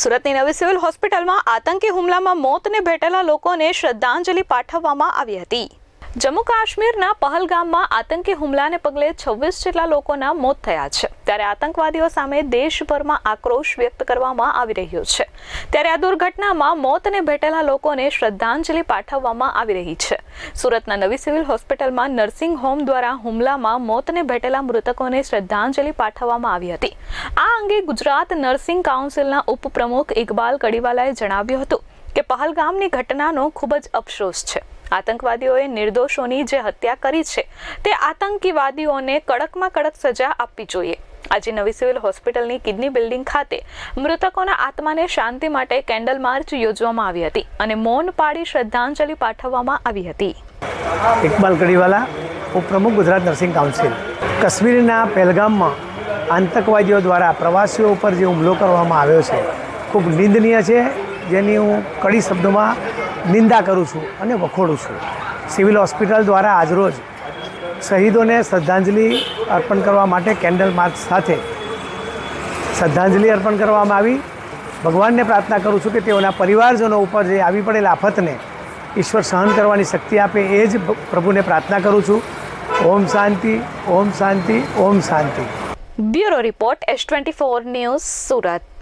સુરતની નવી સિવિલ હોસ્પિટલમાં આતંકી હુમલામાં મોતને ભેટેલા લોકોને શ્રદ્ધાંજલિ પાઠવવામાં આવી હતી. જમ્મુ કાશ્મીરના પહલગામમાં આતંકી હુમલાને પગલે છવ્વીસ જેટલા લોકોના મોત થયા છે. ત્યારે આતંકવાદીઓ સામે દેશભરમાં આક્રોશ વ્યક્ત કરવામાં આવી રહ્યો છે. ત્યારે આ દુર્ઘટનામાં મોતને ભેટેલા લોકોને શ્રદ્ધાંજલિ પાઠવવામાં આવી રહી છે. સુરતના નવી સિવિલ હોસ્પિટલમાં નર્સિંગ હોમ દ્વારા હુમલામાં મોતને ભેટેલા મૃતકોને શ્રદ્ધાંજલિ પાઠવવામાં આવી હતી. આ અંગે ગુજરાત નર્સિંગ કાઉન્સિલના ઉપપ્રમુખ ઇકબાલ કડીવાલાએ જણાવ્યું હતું કે પહલગામની ઘટનાનો ખૂબ જ અફસોસ છે. આતંકવાદીઓએ નિર્દોષોની જે હત્યા કરી છે, તે આતંકીવાદીઓને કડકમાં કડક સજા આપવી જોઈએ. આજે નવી સિવિલ હોસ્પિટલની કિડની બિલ્ડિંગ ખાતે મૃતકોના આત્માને શાંતિ માટે કેન્ડલ માર્ચ યોજવામાં આવી હતી અને મૌન પાડી શ્રદ્ધાંજલિ પાઠવવામાં આવી હતી. ઇકબાલ કડીવાલા, ઉપપ્રમુખ ગુજરાત નર્સિંગ કાઉન્સિલ. કાશ્મીરના પહેલગામમાં આતંકવાદીઓ દ્વારા પ્રવાસીઓ ઉપર જે હુમલો કરવામાં આવ્યો છે, ખૂબ નિંદનીય છે. જેની હું કડી શબ્દોમાં નિંદા કરું છું અને વખોડું છું. સિવિલ હોસ્પિટલ દ્વારા આજરોજ શહીદોને શ્રદ્ધાંજલિ અર્પણ કરવા માટે કેન્ડલ માર્ચ સાથે શ્રદ્ધાંજલિ અર્પણ કરવામાં આવી. ભગવાનને પ્રાર્થના કરું છું કે તેઓના પરિવારજનો ઉપર જે આવી પડેલ આફતને ઈશ્વર સહન કરવાની શક્તિ આપે એ જ પ્રભુને પ્રાર્થના કરું છું. ઓમ શાંતિ ઓમ શાંતિ ઓમ શાંતિ. Bureau report, S twenty four news Surat.